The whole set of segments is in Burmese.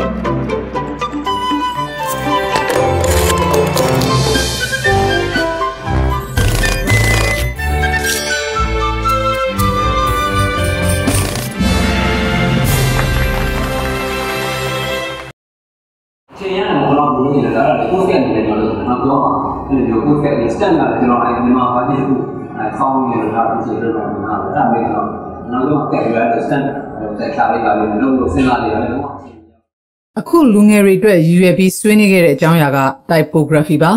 ချိန်ရတော့တော့ဘူးနေတယ်ဒါကကိုယ်ကအနေနဲ့ကျွန်တော်တို့တော့ပြောပါအဲ့လိုကိုယ်ကအနေစတန်ကကျွန်တော်အဲ့ဒီမှာဘာဖြစ်လို့အဲဆောင်းနေလို့ဒါအဖြစ်လို့တော့ငါအဲ့ဒါမျိုးတော့ကျွန်တော်တို့ကတက်ရတဲ့စတန်တက်ချလိုက်ပါလိမ့်မယ်လို့စဉ်းစားနေရတယ်ပေါ့ အခုလူငယ်တွေအတွက်ရည်ရွယ်ပြီးဆွေးနွေးခဲ့တဲ့အကြောင်းအရာက typography ပါ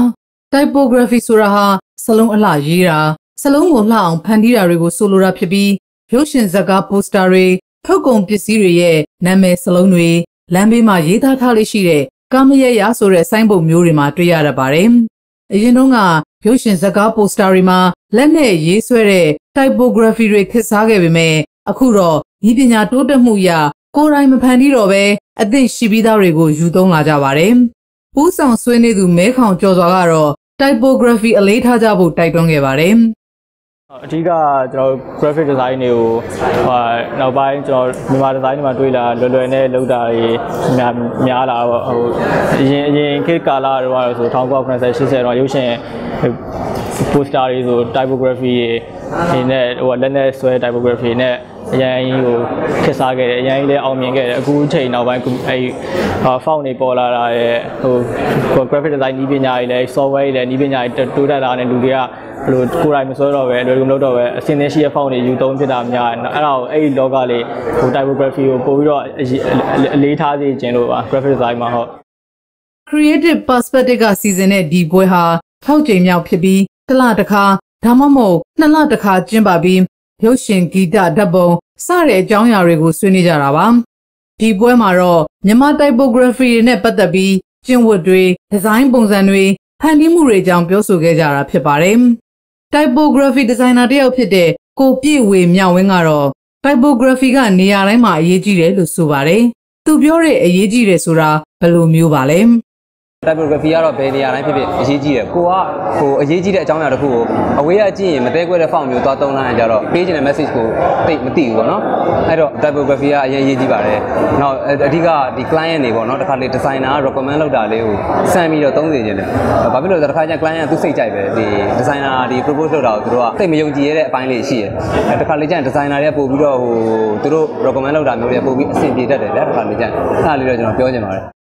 typography ဆိုတာဟာစလုံးအလှရေးတာစလုံးကိုလှအောင်ဖန်တီးတာတွေကိုဆိုလိုတာဖြစ်ပြီးရုပ်ရှင်ဇာတ်ကားပိုစတာတွေထုတ်ကုန်ပစ္စည်းတွေရဲ့နာမည်စလုံးတွေလမ်းဘေးမှာရေးသားထားလေးရှိတဲ့ကာမရရဆိုတဲ့ဆိုင်းပုံမျိုးတွေမှာတွေ့ရတတ်ပါတယ်။အရင်တုန်းကရုပ်ရှင်ဇာတ်ကားပိုစတာတွေမှာလက်နဲ့ရေးဆွဲတဲ့ typography တွေခေတ်စားခဲ့ပေမဲ့အခုတော့ဤပညာတိုးတက်မှုအရ ကိုယ်တိုင်မဖန်တီးတော့ဘဲအသင့်ရှိပြီးသားတွေကိုယူသုံးလာကြပါတယ်။ဦးဆောင်ဆွေးနေသူမဲခေါင်ကျော်စွာကတော့ typography အလေးထားကြဖို့တိုက်တွန်းခဲ့ပါတယ်။အဓိကကျွန်တော် graphic design တွေကိုဟိုနောက်ပိုင်းကျွန်တော်မြန်မာ design တွေမှာတွေ့လာလွယ်လွယ်နဲ့လုပ်တာတွေများများလာပေါ့ဟိုအရင်အရင်ခေတ်ကာလတော့ဆို1990 80တော့ရုပ်ရှင် poster တွေဆို typography တွေ နဲ့ဟိုလက်နဲ့ဆွဲ typography နဲ့အရင်ကြီးကိုခက်စားခဲ့တယ်အရင်ကြီးလည်းအောင်မြင်ခဲ့တယ်အခုချိန်နောက်ပိုင်းအဲဟာ font တွေပေါ်လာတာရဲ့ဟို graphic design နည်းပညာတွေလည်း software တွေလည်းနည်းပညာတွေတိုးတက်လာတဲ့လူတွေကဘယ်လိုကိုယ်တိုင်မစွဲတော့ပဲအလွယ်ကူမလုပ်တော့ပဲအစင်းသင်းရှိတဲ့ font တွေယူသုံးဖြစ်တာများတယ်အဲ့ဒါကိုအဲ့ဒီ log ကလေးဟို typography ကိုပို့ပြီးတော့အလေးထားစေခြင်းလို့ပါ graphic design မှာဟုတ် Creative Perspective ကစီစဉ်တဲ့ဒီပွဲဟာထောက်ကြိမ်မြောက်ဖြစ်ပြီးတစ်လတစ်ခါ ဒါမှမဟုတ်နှစ်လတစ်ခါကျင်းပပြီးရုပ်ရှင်ဂီတဓာတ်ပုံစတဲ့အကြောင်းအရာတွေကိုဆွေးနွေးကြတာပါဒီပွဲမှာတော့မြန်မာ typography တွေနဲ့ပတ်သက်ပြီးကျင့်ဝတ်တွေဒီဇိုင်းပုံစံတွေဖန်တီးမှုတွေအကြောင်းပြောဆိုခဲ့ကြတာဖြစ်ပါတယ် typography designer တယောက်ဖြစ်တဲ့ကိုပြည့်ဝေမြောက်ဝင်းကတော့ typography ကနေရာတိုင်းမှာအရေးကြီးတယ်လို့ဆိုပါတယ်သူပြောတဲ့အရေးကြီးတယ်ဆိုတာဘယ်လိုမျိုးပါလဲ typography ကတော့ဘယ်နေရာတိုင်းဖြစ်ဖြစ်အရေးကြီးတယ်ကိုကဟိုအရေးကြီးတဲ့အကြောင်းအရာတစ်ခုကိုအဝေးကကြည့်ရင်မသေးခွဲတဲ့ font မျိုးသွားသုံးလိုက်ရင်ကြတော့ပေးချင်တဲ့ message ကိုသိမသိဘူးပေါ့နော်အဲ့တော့ typography ကအရင်အရေးကြီးပါတယ်နောက်အဓိကဒီ client တွေပေါ့နော်တစ်ခါလေ designer က recommend လုပ်တာလေးကိုစမ်းပြီးတော့သုံးစေချင်တယ်ဘာဖြစ်လို့လဲဆိုတော့တစ်ခါကျ client ကသူစိတ်ကြိုက်ပဲဒီ designer ဒီ propose လုပ်တာကိုသူတို့ကသိမယုံကြည်ရတဲ့အပိုင်းလေးရှိတယ်အဲတစ်ခါလေကျရင် designer တွေကပို့ပြီးတော့ဟိုသူတို့ recommend လုပ်တာမျိုးတွေပို့ပြီးအဆင်ပြေတတ်တယ်ဗျာတစ်ခါလေကျရင်အဲ့ဒါလေးတော့ကျွန်တော်ပြောချင်ပါတယ်